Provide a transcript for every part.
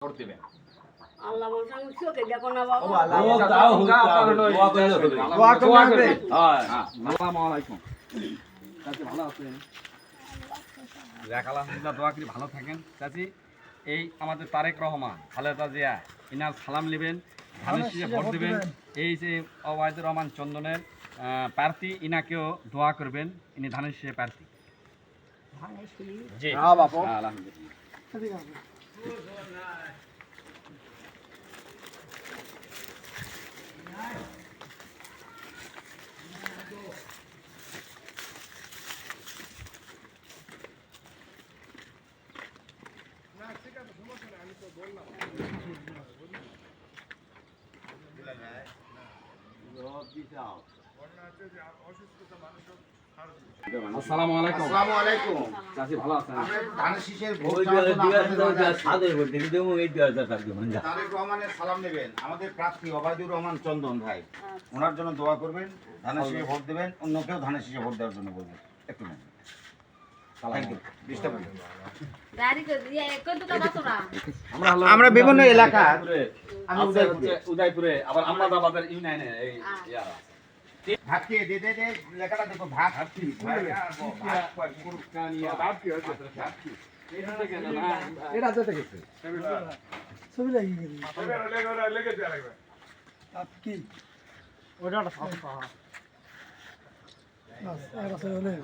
Vote দেবেন আল্লাহ চোখে দেখো না বাবা। হ্যাঁ। হ্যাঁ, আসসালামু আলাইকুম। চাচি ভালো আছেন? আলহামদুলিল্লাহ দোয়া করি ভালো থাকেন। চাচি এই আমাদের তারেক রহমান খালেদা জিয়া ইনার সালাম নেবেন ধানের শীষে ভোট দেবেন। এই যে অবায়দুর রহমান চন্দনের আহ, প্রার্থী ইনাকেও দোয়া করবেন। ইনি ধানের শীষে প্রার্থী। জি। হ্যাঁ আলহামদুলিল্লাহ। আসসালামু আলাইকুম। আসসালামু আলাইকুম। চাচি ভালো আছেন? ধানের শীষের ভোট ওই চাওয়ার দিয়া- জন্য দিয়া- আপনাদের দিয়া- মাঝে দিয়া আসছি। সাদের ভোট দিবি, দেবো, এই দিয়া- দিয়া। থাকবে, তারেক রহমানের সালাম নেবেন। আমাদের প্রার্থী অবায়দুর রহমান চন্দন ভাই। ওনার জন্য দোয়া করবেন ধানের শীষে ভোট দেবেন অন্য কেউ ধানের শীষে ভোট দেওয়ার জন্য বলবেন একটু আমরা বিভিন্ন এলাকা। উদয়পুরে। আবার আমাদাবাদের ইউনিয়নে এই আছে। ভাত খেয়ে দে দে দে লেখাটা দেখো ভাত ভাত এটা যেতে গেছে আপনার মতো পাবেন না, দোয়া করবেন।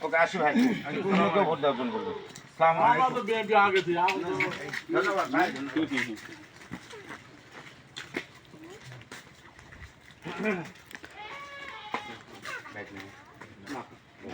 ওকে আসি ভাই। আমি অন্য কেউ ভোট দেওয়ার জন্য বলব? আসসালামু আলাইকুম। ধন্যবাদ।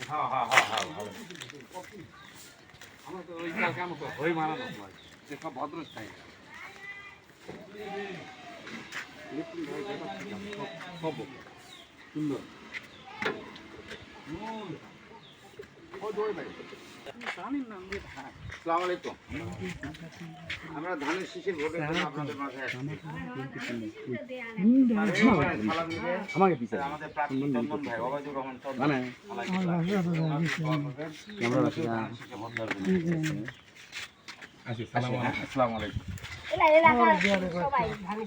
হ্যাঁ হ্যাঁ হ্যাঁ হ্যাঁ ভালো। আমরা তো ওই কালকে আমরা তো হই মারানো হয় যে সব ভদ্র স্থায়ী সুন্দর আসসালামু আলাইকুম আমরা ধানের শীষের ভোটের জন্য আপনাদের মাঝে আসছি। সালাম নিবেন। আমাকে পিছনে আমাদের প্রার্থী চন্দন ভাই অবায়দুর রহমান চন্দন মানে আসসালামু আলাইকুম। এলা এলাকার সবাই ধানের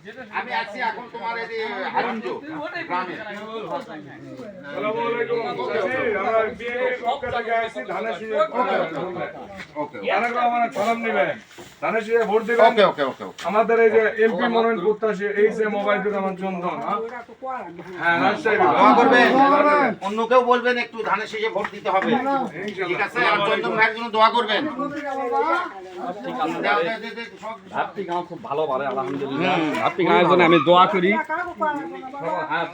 একটু বলবেন আসসালামু আলাইকুম আমাদেরও তো সেটা থাকা থাকা তুমি মেয়ে- করা তো লাগবেই সবারই আমি আছি এখন তোমার এই যে হারঞ্জ গ্রামে ওকে ওকে ওকে ওকে। ওকে আমাদের এই যে এমপি মনোনয়ন প্রত্যাশী এই যে মোবাইল আমার চন্দন হ্যাঁ? হ্যাঁ রাজশাহী। দোয়া। করবেন অন্য কেউ বলবেন একটু ধানের শেষে ভোট দিতে হবে। ঠিক আছে আর চন্দন ভাইয়ের জন্য দোয়া করবেন। দে, দে, দে, গাঁও খুব ভালো পারে আলহামদুলিল্লাহ। ভাতটি গাঁয়ের জন্য আমি দোয়া করি। হ্যাঁ,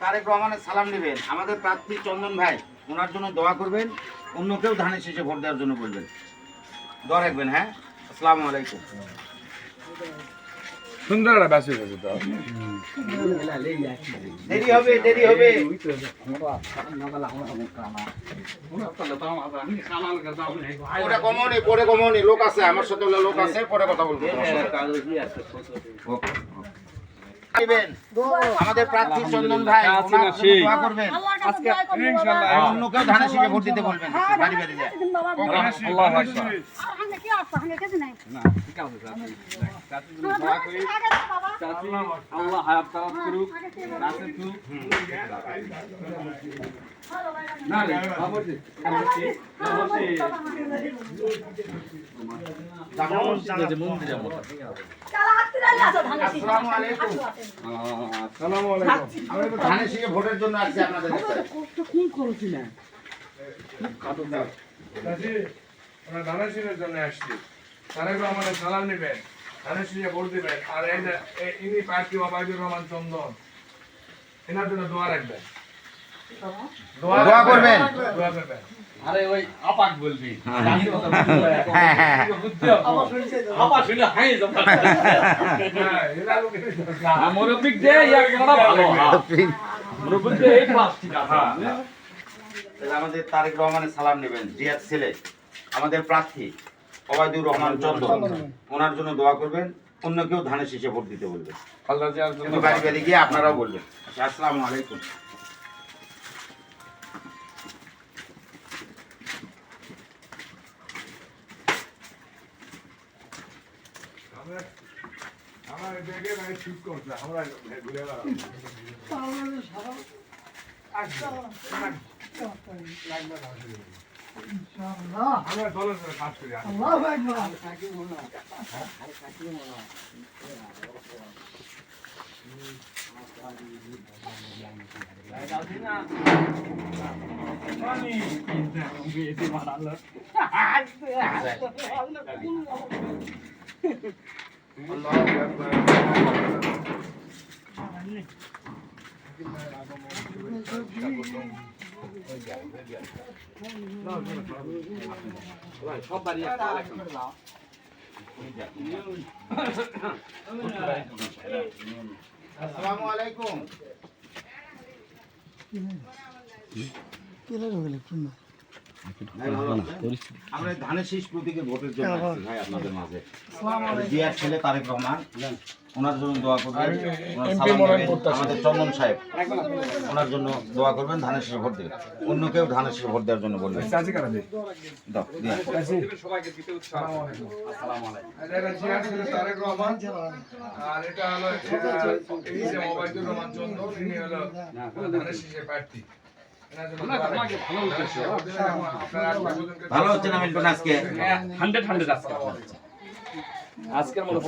তারেক রহমানের সালাম নেবেন। আমাদের প্রার্থী চন্দন ভাই, ওনার জন্য দোয়া করবেন। অন্য কেউ ধানের শেষে ভোট দেওয়ার জন্য বলবেন। দোয়া রাখবেন হ্যাঁ? আসসালামু আলাইকুম। সুন্দর একটা ব্যাসেজ আছে তো দেরি হবে দেরি হবে ওটা কমনি পরে কমনি লোক আছে আমার সাথে লোক আছে পরে কথা বলব ওকে। দিবেন। আমাদের প্রার্থী চন্দন ভাই জন্য সেই? দোয়া করবেন। অন্য কেউ ধানের শীষে ভোট দিতে বলবেন। বাড়ি বাড়ি যায়। আসসালামু আলাইকুম। আহ, সালাম আলাইকুম চন্দন এনার জন্য দোয়া রাখবেন দোয়া করবেন। দোয়া করবেন আরে ওই আপাক বলবি। হ্যাঁ। হ্যাঁ হ্যাঁ আপা শুনে হাই জমা হ্যাঁ, এরা লোক এনে দরকার। মুরব্বিক দে ইয়া কেনটা ভালো। মুরব্বিক দে এই পাঁচ ঠিক আমাদের তারেক রহমানের সালাম নেবেন জিয়াদ ছেলে। আমাদের প্রার্থী অবায়দুর রহমান চন্দন। ওনার জন্য দোয়া করবেন অন্য কেউ ধানের শীষে ভোট দিতে বলবেন জিয়ার বাড়ি বাড়ি গিয়ে আপনারাও বলবেন। আচ্ছা, আসসালামু আলাইকুম। আমরা দেখে ভাই ঠিক করছে আমরা ঘুরে বেড়াবো। আমরা দলের সাথে কাজ করি সব বাড়ি। আসসালামু আলাইকুম আছেন? আমরা ধানের শীষ প্রতীকের ভোটের জন্য ভাই আপনাদের মাঝে। জিয়ার ছেলে তারেক রহমান ওনার জন্য দোয়া করবেন। আমাদের চন্দন সাহেব ওনার জন্য দোয়া করবেন ধানের শীষে ভোট দেবেন। অন্য কেউ ধানের শীষে ভোট দেওয়ার জন্য বলবেন। চাচি কাটা দিই দাও, দিয়ে। আসো। সবাইকে দিতে উৎসাহ আসসালামু আলাইকুম। এটা জিয়ার ছেলে তারেক রহমান। আর এটা হলো এই রহমান চন্দ্র তিনি হলো ধানের শীষের প্রার্থী। ভালো হচ্ছে না আজকে? হান্ড্রেড হান্ড্রেড আজকে। আজকের মতো